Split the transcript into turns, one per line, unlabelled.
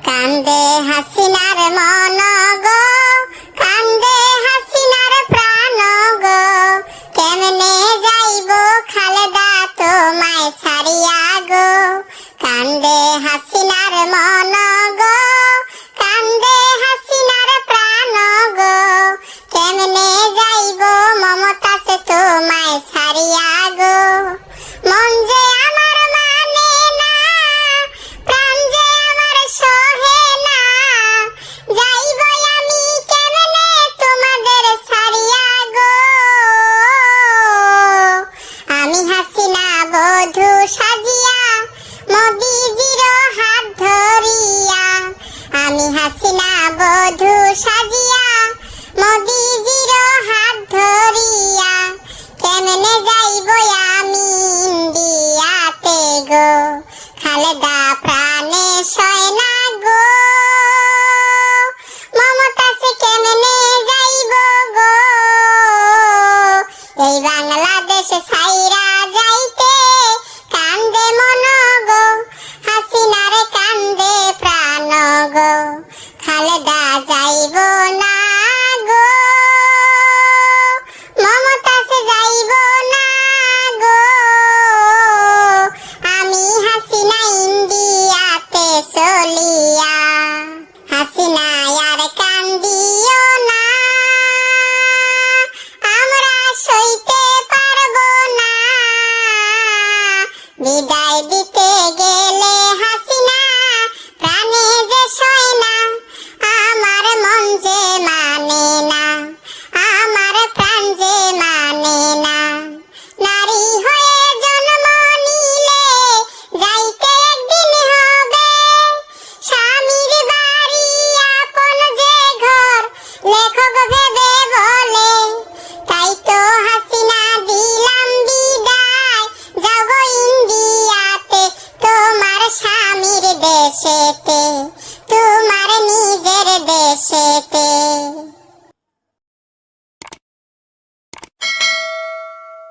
কান্দে হাসিনার মন গো কান্দে হাসিনার প্রাণ গো। কেমনে যাইব খালেদা তোমায় ছাড়িয়া মোদিজির হাত ধরিয়া, কেমনে যাইব আমি ইন্ডিয়াতে গো? খালেদা প্রাণে সয় গো। মমতা কেমনে যাইব গো? এই বাংলাদেশে সাইরা যাইতে কান্দে মন গো, হাসিনারে কান্দে প্রাণ গো। খালেদা যাইব না ইন্ডিয়াতে